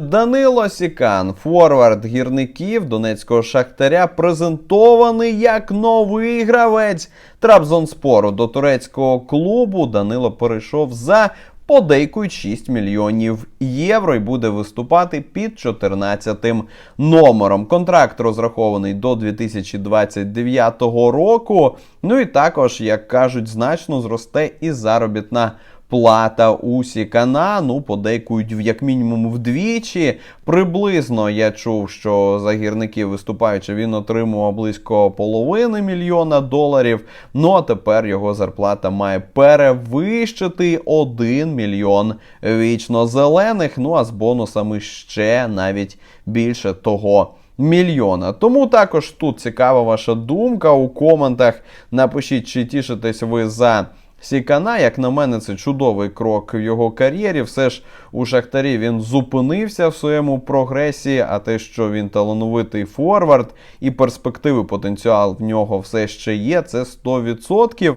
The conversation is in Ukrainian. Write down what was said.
Данило Сікан, форвард гірників Донецького Шахтаря, презентований як новий гравець Трабзонспору до турецького клубу. Данило перейшов за подейкують 6 мільйонів євро і буде виступати під 14 номером. Контракт розрахований до 2029 року. Ну і також, як кажуть, значно зросте і заробітна плата у Сікана. Ну, подейкують як мінімум вдвічі. Приблизно я чув, що за гірників виступаючи, він отримував близько половини мільйона доларів. Ну а тепер його зарплата має перевищити 1 мільйон вічно зелених. Ну а з бонусами ще навіть більше того. Мільйона. Тому також тут цікава ваша думка у коментах. Напишіть, чи тішитесь ви за Сікана. Як на мене, це чудовий крок в його кар'єрі. Все ж у Шахтарі він зупинився в своєму прогресі, а те, що він талановитий форвард і перспективи потенціал в нього все ще є, це 100%.